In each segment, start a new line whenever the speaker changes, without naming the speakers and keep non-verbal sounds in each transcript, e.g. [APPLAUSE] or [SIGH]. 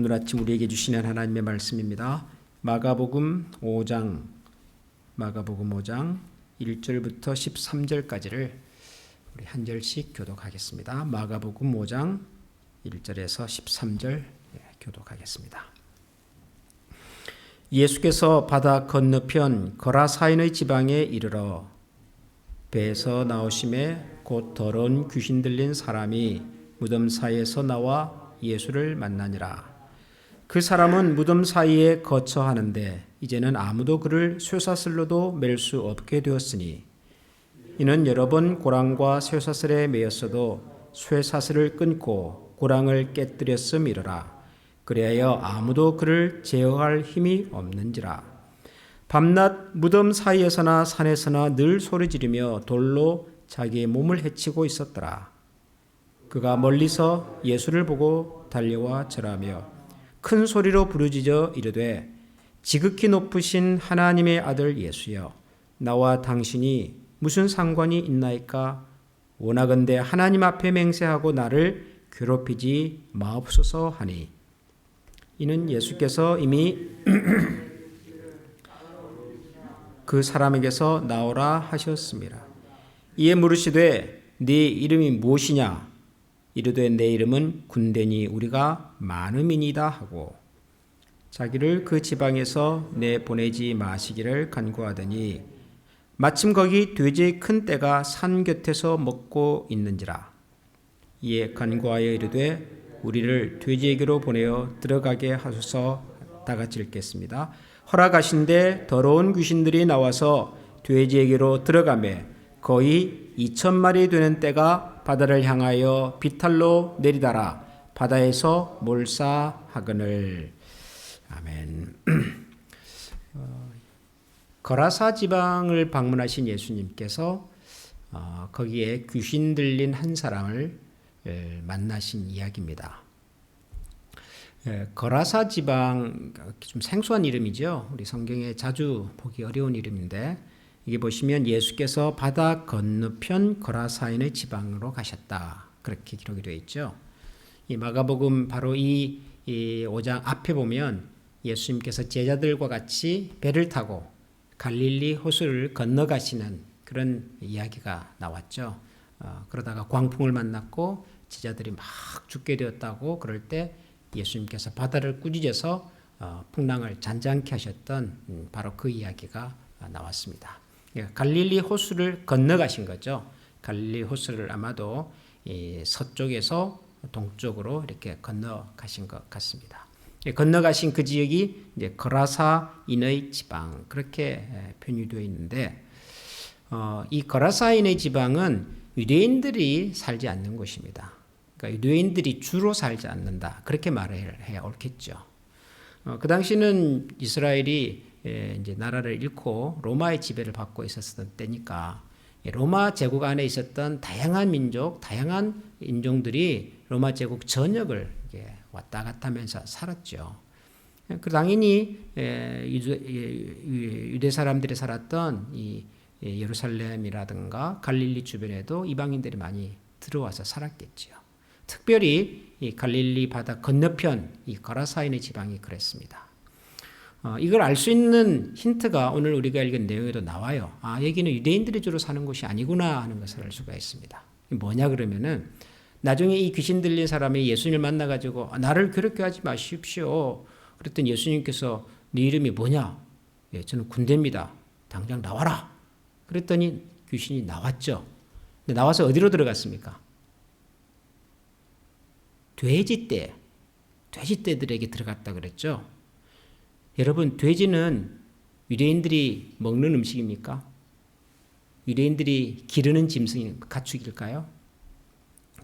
오늘 아침 우리에게 주시는 하나님의 말씀입니다. 마가복음 5장 마가복음 5장 1절부터 13절까지를 우리 한 절씩 교독하겠습니다. 마가복음 5장 1절에서 13절 교독하겠습니다. 예수께서 바다 건너편 거라사인의 지방에 이르러 배에서 나오심에 곧 더러운 귀신 들린 사람이 무덤 사이에서 나와 예수를 만나니라. 그 사람은 무덤 사이에 거처하는데 이제는 아무도 그를 쇠사슬로도 맬 수 없게 되었으니 이는 여러 번 고랑과 쇠사슬에 매였어도 쇠사슬을 끊고 고랑을 깨뜨렸음이러라. 그리하여 아무도 그를 제어할 힘이 없는지라. 밤낮 무덤 사이에서나 산에서나 늘 소리 지르며 돌로 자기의 몸을 해치고 있었더라. 그가 멀리서 예수를 보고 달려와 절하며 큰 소리로 부르짖어 이르되 지극히 높으신 하나님의 아들 예수여 나와 당신이 무슨 상관이 있나이까? 원하건대 하나님 앞에 맹세하고 나를 괴롭히지 마옵소서 하니. 이는 예수께서 이미 [CLEARS THROAT] 그 사람에게서 나오라 하셨습니다. 이에 물으시되 네 이름이 무엇이냐 이르되 내 이름은 군대니 우리가 많음이니다 하고 자기를 그 지방에서 내 보내지 마시기를 간구하더니 마침 거기 돼지의 큰 떼가 산 곁에서 먹고 있는지라 이에 간구하여 이르되 우리를 돼지에게로 보내어 들어가게 하소서 다 같이 읽겠습니다. 허락하신데 더러운 귀신들이 나와서 돼지에게로 들어가매 거의 2천 마리 되는 떼가 바다를 향하여 비탈로 내리다라 바다에서 몰사하거늘 아멘. [CLEARS THROAT] 어, 거라사 지방을 방문하신 예수님께서 어, 거기에 귀신 들린 한 사람을 예, 만나신 이야기입니다. 예, 거라사 지방 좀 생소한 이름이죠. 우리 성경에 자주 보기 어려운 이름인데 이게 보시면 예수께서 바다 건너편 거라사인의 지방으로 가셨다. 그렇게 기록이 되어 있죠. 이 마가복음 바로 이, 이 5장 앞에 보면 예수님께서 제자들과 같이 배를 타고 갈릴리 호수를 건너가시는 그런 이야기가 나왔죠. 어, 그러다가 광풍을 만났고 제자들이 막 죽게 되었다고 그럴 때 예수님께서 바다를 꾸짖어서 어, 풍랑을 잔잔케 하셨던 음, 바로 그 이야기가 나왔습니다. 예, 갈릴리 호수를 건너가신 거죠. 갈릴리 호수를 아마도 서쪽에서 동쪽으로 이렇게 건너가신 것 같습니다. 예, 건너가신 그 지역이 이제 거라사인의 지방 그렇게 표현되어 있는데 어, 이 거라사인의 지방은 유대인들이 살지 않는 곳입니다. 그러니까 유대인들이 주로 살지 않는다 그렇게 말을 해야 옳겠죠. 어, 그 당시는 이스라엘이 예, 이제 나라를 잃고 로마의 지배를 받고 있었던 때니까 로마 제국 안에 있었던 다양한 민족, 다양한 인종들이 로마 제국 전역을 왔다 갔다 하면서 살았죠. 그 당연히 예, 예, 유대 사람들이 살았던 이 예루살렘이라든가 갈릴리 주변에도 이방인들이 많이 들어와서 살았겠죠. 특별히 이 갈릴리 바다 건너편 이 거라사인의 지방이 그랬습니다. 어, 이걸 알 수 있는 힌트가 오늘 우리가 읽은 내용에도 나와요. 아, 여기는 유대인들이 주로 사는 곳이 아니구나 하는 것을 알 수가 있습니다. 뭐냐 그러면은 나중에 이 귀신 들린 사람이 예수님을 만나 가지고 아, 나를 괴롭게 하지 마십시오. 그랬더니 예수님께서 네 이름이 뭐냐? 예, 저는 군대입니다. 당장 나와라. 그랬더니 귀신이 나왔죠. 근데 나와서 어디로 들어갔습니까? 돼지떼, 돼지떼들에게 들어갔다 그랬죠. 여러분, 돼지는 유대인들이 먹는 음식입니까? 유대인들이 기르는 짐승 가축일까요?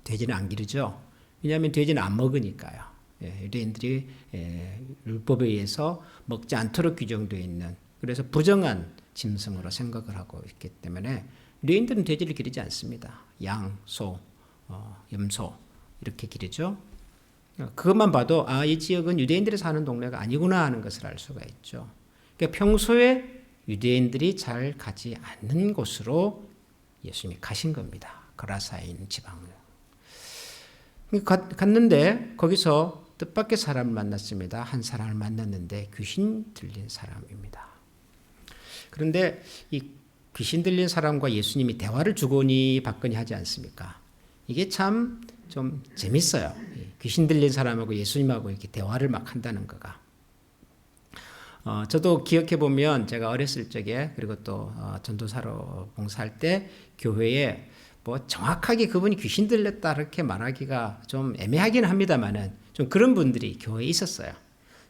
돼지는 안 기르죠. 왜냐하면 돼지는 안 먹으니까요. 예, 유대인들이 예, 율법에 의해서 먹지 않도록 규정되어 있는 그래서 부정한 짐승으로 생각을 하고 있기 때문에 유대인들은 돼지를 기르지 않습니다. 양, 소, 어, 염소 이렇게 기르죠. 그것만 봐도 아, 이 지역은 유대인들이 사는 동네가 아니구나 하는 것을 알 수가 있죠. 그러니까 평소에 유대인들이 잘 가지 않는 곳으로 예수님이 가신 겁니다. 그라사인 지방을. 갔는데 거기서 뜻밖의 사람을 만났습니다. 한 사람을 만났는데 귀신 들린 사람입니다. 그런데 이 귀신 들린 사람과 예수님이 대화를 주거니 받거니 하지 않습니까? 이게 참 좀 재밌어요. 귀신 들린 사람하고 예수님하고 이렇게 대화를 막 한다는 거가. 어, 저도 기억해 보면 제가 어렸을 적에 그리고 또 어, 전도사로 봉사할 때 교회에 뭐 정확하게 그분이 귀신 들렸다 이렇게 말하기가 좀 애매하긴 합니다만은 좀 그런 분들이 교회에 있었어요.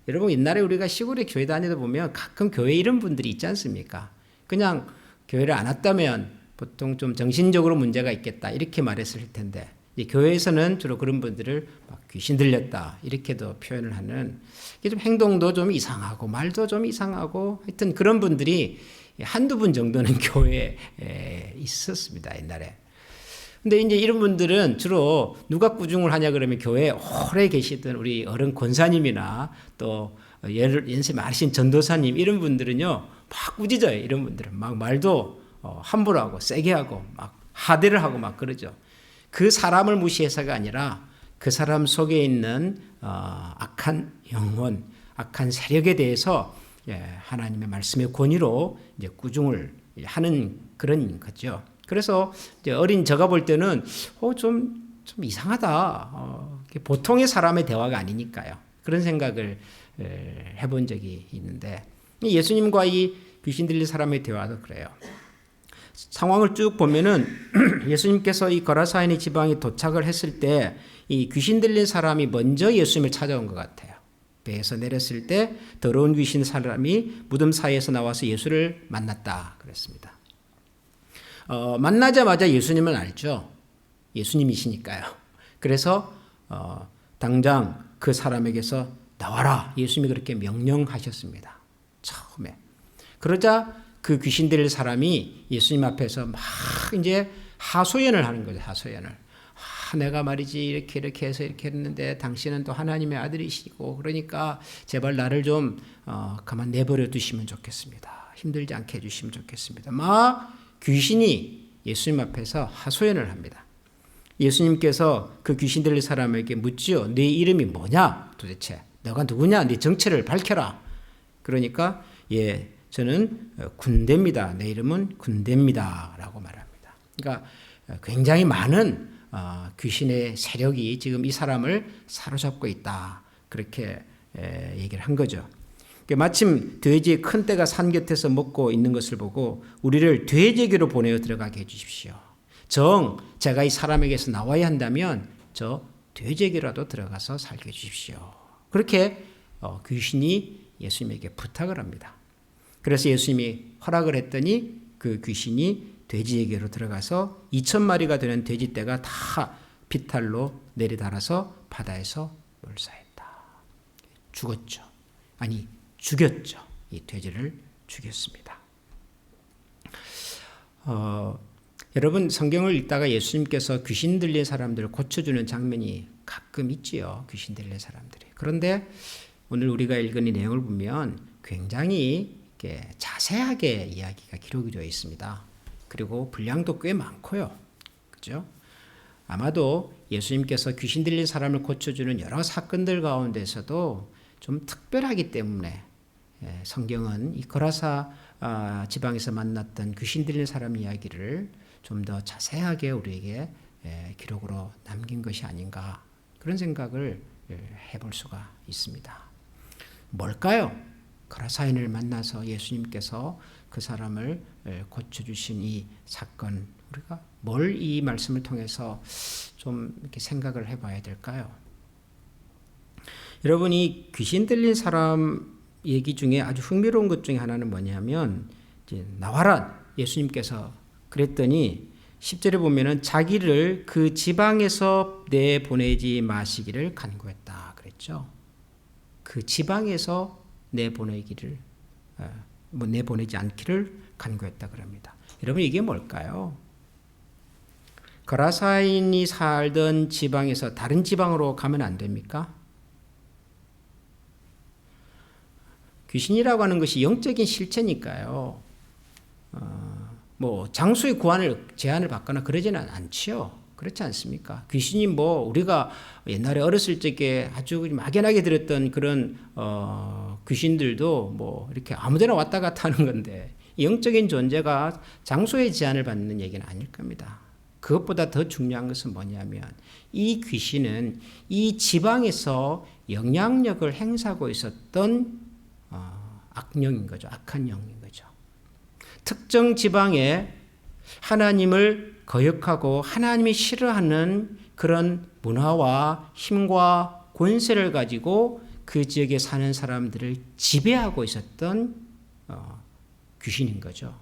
여러분 옛날에 우리가 시골에 교회 다니다 보면 가끔 교회 이런 분들이 있지 않습니까? 그냥 교회를 안 왔다면 보통 좀 정신적으로 문제가 있겠다 이렇게 말했을 텐데 교회에서는 주로 그런 분들을 귀신 들렸다 이렇게도 표현을 하는 이게 좀 행동도 좀 이상하고 말도 좀 이상하고 하여튼 그런 분들이 한두 분 정도는 [LAUGHS] 교회에 있었습니다 옛날에. 근데 이제 이런 분들은 주로 누가 꾸중을 하냐 그러면 교회에 오래 계시던 우리 어른 권사님이나 또 연세 많으신 전도사님 이런 분들은요 막 꾸짖어요 이런 분들은 막 말도 어, 함부로 하고 세게 하고 막 하대를 하고 막 그러죠. 그 사람을 무시해서가 아니라 그 사람 속에 있는 어, 악한 영혼, 악한 세력에 대해서 예, 하나님의 말씀의 권위로 이제 꾸중을 하는 그런 거죠. 그래서 어린 제가 볼 때는 어, 좀, 좀 이상하다. 어, 보통의 사람의 대화가 아니니까요. 그런 생각을 해본 적이 있는데 예수님과 이 귀신 들린 사람의 대화도 그래요. 상황을 쭉 보면은 [CLEARS THROAT] 예수님께서 이 거라사인의 지방에 도착을 했을 때 이 귀신 들린 사람이 먼저 예수님을 찾아온 것 같아요. 배에서 내렸을 때 더러운 귀신 사람이 무덤 사이에서 나와서 예수를 만났다 그랬습니다. 어, 만나자마자 예수님을 알죠. 예수님이시니까요. 그래서 어, 당장 그 사람에게서 나와라. 예수님이 그렇게 명령하셨습니다. 처음에. 그러자 그 귀신 들릴 사람이 예수님 앞에서 막 이제 하소연을 하는 거죠. 하소연을. 아, 내가 말이지 이렇게 이렇게 해서 이렇게 했는데 당신은 또 하나님의 아들이시고 그러니까 제발 나를 좀 어, 가만 내버려 두시면 좋겠습니다. 힘들지 않게 해주시면 좋겠습니다. 막 귀신이 예수님 앞에서 하소연을 합니다. 예수님께서 그 귀신 들릴 사람에게 묻지요. 네 이름이 뭐냐? 도대체 너가 누구냐? 네 정체를 밝혀라. 그러니까 예, 저는 군대입니다. 내 이름은 군대입니다 라고 말합니다. 그러니까 굉장히 많은 어, 귀신의 세력이 지금 이 사람을 사로잡고 있다. 그렇게 얘기를 한 거죠. 마침 돼지의 큰 떼가 산 곁에서 먹고 있는 것을 보고 우리를 돼지에게로 보내어 들어가게 해주십시오. 정 제가 이 사람에게서 나와야 한다면 저 돼지에게라도 들어가서 살게 해주십시오. 그렇게 어, 귀신이 예수님에게 부탁을 합니다. 그래서 예수님이 허락을 했더니 그 귀신이 돼지에게로 들어가서 2천 마리가 되는 돼지 떼가 다 비탈로 내리달아서 바다에서 몰사했다. 죽었죠. 아니 죽였죠. 이 돼지를 죽였습니다. 어, 여러분 성경을 읽다가 예수님께서 귀신 들린 사람들을 고쳐주는 장면이 가끔 있지요. 귀신 들린 사람들이. 그런데 오늘 우리가 읽은 이 내용을 보면 굉장히 자세하게 이야기가 기록이 되어 있습니다. 그리고 분량도 꽤 많고요. 그죠? 아마도 예수님께서 귀신 들린 사람을 고쳐주는 여러 사건들 가운데서도 좀 특별하기 때문에 예, 성경은 이 거라사 아, 지방에서 만났던 귀신 들린 사람 이야기를 좀 더 자세하게 우리에게 예, 기록으로 남긴 것이 아닌가 그런 생각을 예, 해볼 수가 있습니다. 뭘까요? 거라사인을 만나서 예수님께서 그 사람을 고쳐주신 이 사건 우리가 뭘 이 말씀을 통해서 좀 이렇게 생각을 해봐야 될까요? 여러분이 귀신 들린 사람 얘기 중에 아주 흥미로운 것 중에 하나는 뭐냐면 이제 나와라 예수님께서 그랬더니 10절에 보면은 자기를 그 지방에서 내보내지 마시기를 간구했다 그랬죠. 그 지방에서 내보내기를 뭐 내보내지 않기를 간구했다 그럽니다. 여러분 이게 뭘까요? 거라사인이 살던 지방에서 다른 지방으로 가면 안 됩니까? 귀신이라고 하는 것이 영적인 실체니까요. 어, 뭐 장수의 구안을 제한을 받거나 그러지는 않지요. 그렇지 않습니까? 귀신이 뭐 우리가 옛날에 어렸을 적에 아주 막연하게 들었던 그런 어, 귀신들도 뭐 이렇게 아무데나 왔다 갔다 하는 건데 영적인 존재가 장소의 제한을 받는 얘기는 아닐 겁니다. 그것보다 더 중요한 것은 뭐냐면 이 귀신은 이 지방에서 영향력을 행사하고 있었던 어, 악령인 거죠. 악한 영인 거죠. 특정 지방에 하나님을 거역하고 하나님이 싫어하는 그런 문화와 힘과 권세를 가지고 그 지역에 사는 사람들을 지배하고 있었던 어, 귀신인 거죠.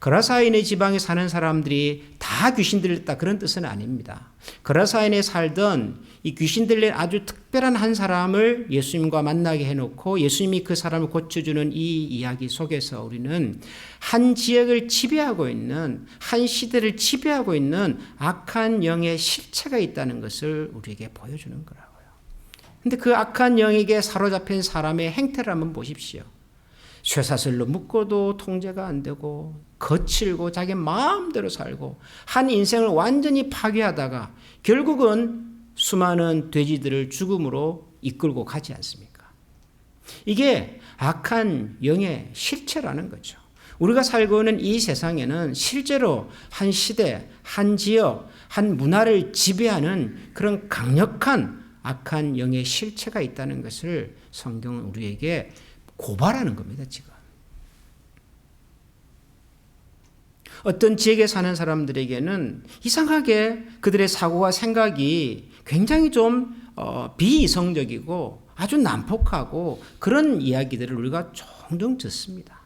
그라사인의 지방에 사는 사람들이 다 귀신들이었다 그런 뜻은 아닙니다. 그라사인에 살던 이 귀신들의 아주 특별한 한 사람을 예수님과 만나게 해놓고 예수님이 그 사람을 고쳐주는 이 이야기 속에서 우리는 한 지역을 지배하고 있는 한 시대를 지배하고 있는 악한 영의 실체가 있다는 것을 우리에게 보여주는 거라고요. 근데 그 악한 영에게 사로잡힌 사람의 행태를 한번 보십시오. 쇠사슬로 묶어도 통제가 안 되고 거칠고 자기 마음대로 살고 한 인생을 완전히 파괴하다가 결국은 수많은 돼지들을 죽음으로 이끌고 가지 않습니까? 이게 악한 영의 실체라는 거죠. 우리가 살고 있는 이 세상에는 실제로 한 시대, 한 지역, 한 문화를 지배하는 그런 강력한 악한 영의 실체가 있다는 것을 성경은 우리에게 고발하는 겁니다, 지금. 어떤 지역에 사는 사람들에게는 이상하게 그들의 사고와 생각이 굉장히 좀 어, 비이성적이고 아주 난폭하고 그런 이야기들을 우리가 종종 듣습니다.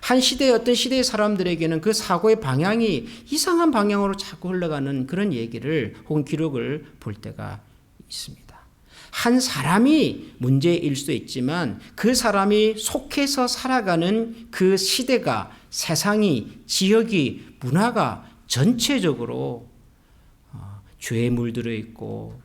한 시대의 어떤 시대의 사람들에게는 그 사고의 방향이 이상한 방향으로 자꾸 흘러가는 그런 얘기를 혹은 기록을 볼 때가 있습니다. 한 사람이 문제일 수도 있지만 그 사람이 속해서 살아가는 그 시대가 세상이 지역이 문화가 전체적으로 어, 죄에 물들어 있고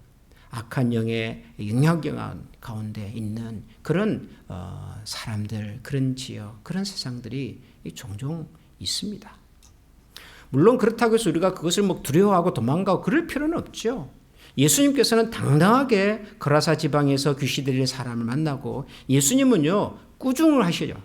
악한 영의 영향력 가운데 있는 그런 어, 사람들, 그런 지역, 그런 세상들이 종종 있습니다. 물론 그렇다고 해서 우리가 그것을 뭐 두려워하고 도망가고 그럴 필요는 없죠. 예수님께서는 당당하게 거라사 지방에서 귀신 들린 사람을 만나고 예수님은요 꾸중을 하시죠.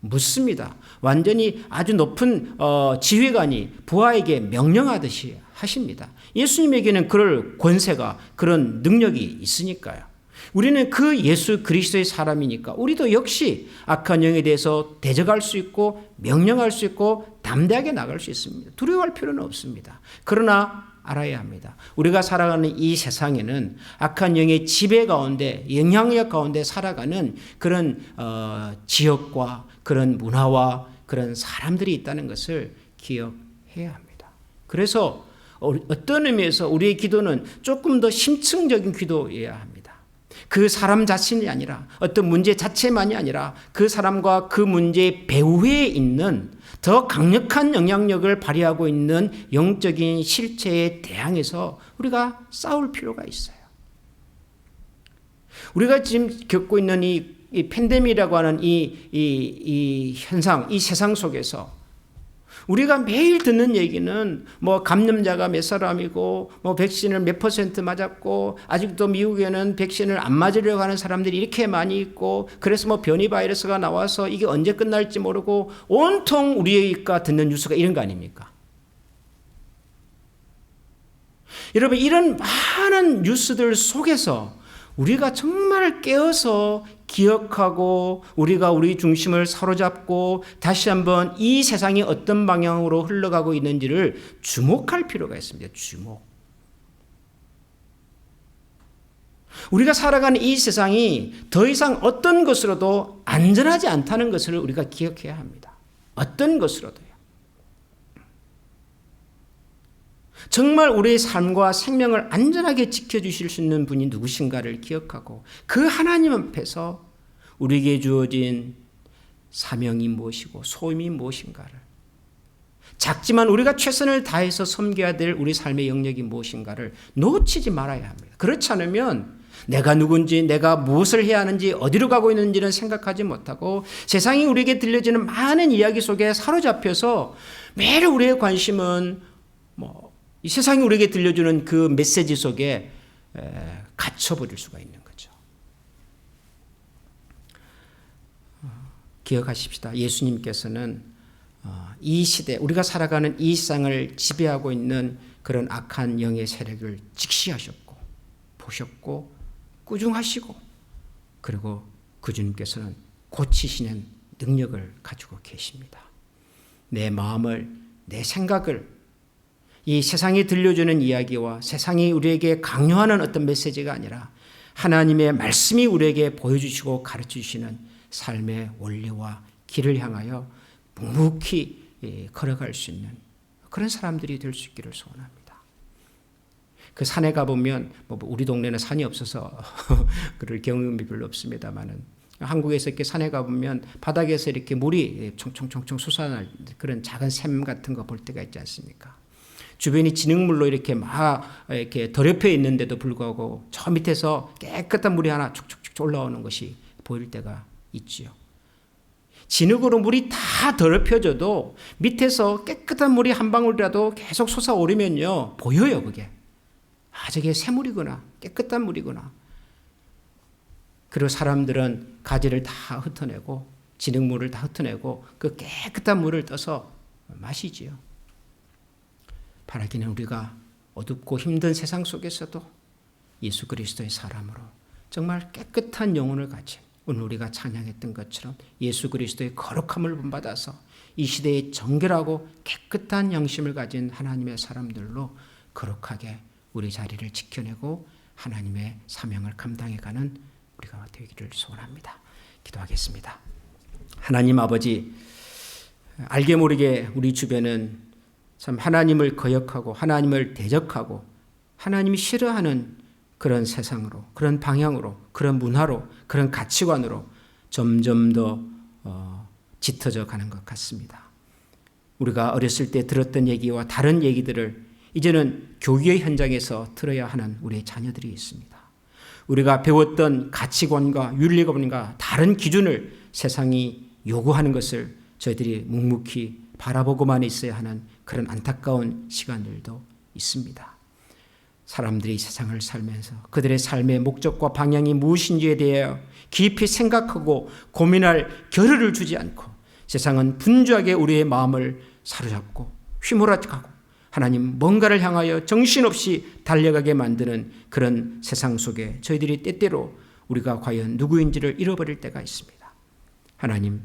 묻습니다. 완전히 아주 높은 어, 지휘관이 부하에게 명령하듯이 하십니다. 예수님에게는 그럴 권세가 그런 능력이 있으니까요. 우리는 그 예수 그리스도의 사람이니까 우리도 역시 악한 영에 대해서 대적할 수 있고 명령할 수 있고 담대하게 나갈 수 있습니다. 두려워할 필요는 없습니다. 그러나 알아야 합니다. 우리가 살아가는 이 세상에는 악한 영의 지배 가운데 영향력 가운데 살아가는 그런 어, 지역과 그런 문화와 그런 사람들이 있다는 것을 기억해야 합니다. 그래서 어떤 의미에서 우리의 기도는 조금 더 심층적인 기도여야 합니다. 그 사람 자신이 아니라 어떤 문제 자체만이 아니라 그 사람과 그 문제의 배후에 있는 더 강력한 영향력을 발휘하고 있는 영적인 실체에 대항해서 우리가 싸울 필요가 있어요. 우리가 지금 겪고 있는 이, 이 팬데믹이라고 하는 이, 이, 이 현상, 이 세상 속에서 우리가 매일 듣는 얘기는 뭐 감염자가 몇 사람이고 뭐 백신을 몇 퍼센트 맞았고 아직도 미국에는 백신을 안 맞으려고 하는 사람들이 이렇게 많이 있고 그래서 뭐 변이 바이러스가 나와서 이게 언제 끝날지 모르고 온통 우리가 듣는 뉴스가 이런 거 아닙니까? 여러분 이런 많은 뉴스들 속에서 우리가 정말 깨어서 기억하고 우리가 우리 중심을 사로잡고 다시 한번 이 세상이 어떤 방향으로 흘러가고 있는지를 주목할 필요가 있습니다. 주목. 우리가 살아가는 이 세상이 더 이상 어떤 것으로도 안전하지 않다는 것을 우리가 기억해야 합니다. 어떤 것으로도요. 정말 우리의 삶과 생명을 안전하게 지켜주실 수 있는 분이 누구신가를 기억하고 그 하나님 앞에서 우리에게 주어진 사명이 무엇이고 소임이 무엇인가를 작지만 우리가 최선을 다해서 섬겨야 될 우리 삶의 영역이 무엇인가를 놓치지 말아야 합니다. 그렇지 않으면 내가 누군지, 내가 무엇을 해야 하는지, 어디로 가고 있는지는 생각하지 못하고 세상이 우리에게 들려지는 많은 이야기 속에 사로잡혀서 매일 우리의 관심은 뭐, 이 세상이 우리에게 들려주는 그 메시지 속에 에, 갇혀버릴 수가 있는 거죠. 어, 기억하십시다. 예수님께서는 어, 이 시대, 우리가 살아가는 이 세상을 지배하고 있는 그런 악한 영의 세력을 직시하셨고, 보셨고, 꾸중하시고, 그리고 그 주님께서는 고치시는 능력을 가지고 계십니다. 내 마음을, 내 생각을 이 세상이 들려주는 이야기와 세상이 우리에게 강요하는 어떤 메시지가 아니라 하나님의 말씀이 우리에게 보여주시고 가르치시는 삶의 원리와 길을 향하여 묵묵히 예, 걸어갈 수 있는 그런 사람들이 될 수 있기를 소원합니다. 그 산에 가보면 뭐 우리 동네는 산이 없어서 [LAUGHS] 그럴 경험이 별로 없습니다만은 한국에서 이렇게 산에 가보면 바닥에서 이렇게 물이 총총총총 솟아날 그런 작은 샘 같은 거 볼 때가 있지 않습니까? 주변이 진흙물로 이렇게 막 이렇게 더럽혀 있는데도 불구하고 저 밑에서 깨끗한 물이 하나 축축축 올라오는 것이 보일 때가 있지요. 진흙으로 물이 다 더럽혀져도 밑에서 깨끗한 물이 한 방울이라도 계속 솟아오르면요 보여요 그게 아 저게 새물이구나 깨끗한 물이구나 그리고 사람들은 가지를 다 흩어내고 진흙물을 다 흩어내고 그 깨끗한 물을 떠서 마시지요. 바라기는 우리가 어둡고 힘든 세상 속에서도 예수 그리스도의 사람으로 정말 깨끗한 영혼을 가진 오늘 우리가 찬양했던 것처럼 예수 그리스도의 거룩함을 본받아서 이 시대에 정결하고 깨끗한 양심을 가진 하나님의 사람들로 거룩하게 우리 자리를 지켜내고 하나님의 사명을 감당해가는 우리가 되기를 소원합니다. 기도하겠습니다. 하나님 아버지, 알게 모르게 우리 주변은 참 하나님을 거역하고 하나님을 대적하고 하나님이 싫어하는 그런 세상으로, 그런 방향으로, 그런 문화로, 그런 가치관으로 점점 더 어, 짙어져 가는 것 같습니다. 우리가 어렸을 때 들었던 얘기와 다른 얘기들을 이제는 교육의 현장에서 들어야 하는 우리의 자녀들이 있습니다. 우리가 배웠던 가치관과 윤리관과 다른 기준을 세상이 요구하는 것을 저희들이 묵묵히 바라보고만 있어야 하는 그런 안타까운 시간들도 있습니다. 사람들이 세상을 살면서 그들의 삶의 목적과 방향이 무엇인지에 대해 깊이 생각하고 고민할 겨를을 주지 않고 세상은 분주하게 우리의 마음을 사로잡고 휘몰아가고 하나님 뭔가를 향하여 정신없이 달려가게 만드는 그런 세상 속에 저희들이 때때로 우리가 과연 누구인지를 잃어버릴 때가 있습니다. 하나님,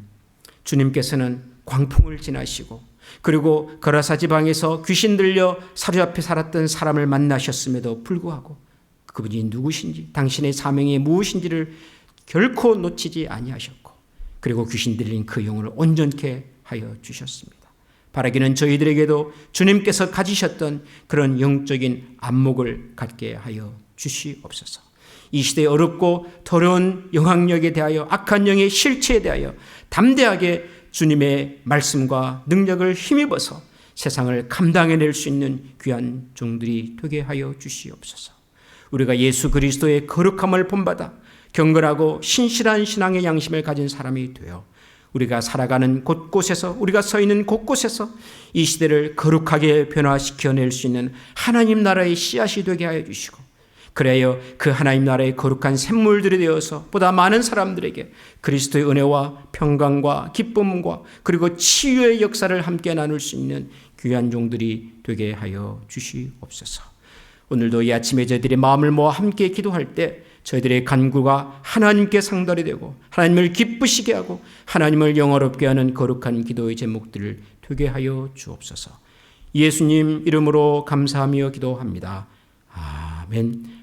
주님께서는 광풍을 지나시고 그리고 거라사 지방에서 귀신 들려 사로잡혀 살았던 사람을 만나셨음에도 불구하고 그분이 누구신지 당신의 사명이 무엇인지를 결코 놓치지 아니하셨고 그리고 귀신 들린 그 영혼을 온전케 하여 주셨습니다. 바라기는 저희들에게도 주님께서 가지셨던 그런 영적인 안목을 갖게 하여 주시옵소서. 이 시대의 어렵고 더러운 영향력에 대하여 악한 영의 실체에 대하여 담대하게 주님의 말씀과 능력을 힘입어서 세상을 감당해낼 수 있는 귀한 종들이 되게 하여 주시옵소서. 우리가 예수 그리스도의 거룩함을 본받아 경건하고 신실한 신앙의 양심을 가진 사람이 되어 우리가 살아가는 곳곳에서 우리가 서 있는 곳곳에서 이 시대를 거룩하게 변화시켜 낼 수 있는 하나님 나라의 씨앗이 되게 하여 주시고 그래야 그 하나님 나라의 거룩한 샘물들이 되어서 보다 많은 사람들에게 그리스도의 은혜와 평강과 기쁨과 그리고 치유의 역사를 함께 나눌 수 있는 귀한 종들이 되게 하여 주시옵소서. 오늘도 이 아침에 저희들이 마음을 모아 함께 기도할 때 저희들의 간구가 하나님께 상달이 되고 하나님을 기쁘시게 하고 하나님을 영어롭게 하는 거룩한 기도의 제목들을 되게 하여 주옵소서. 예수님 이름으로 감사하며 기도합니다. 아멘.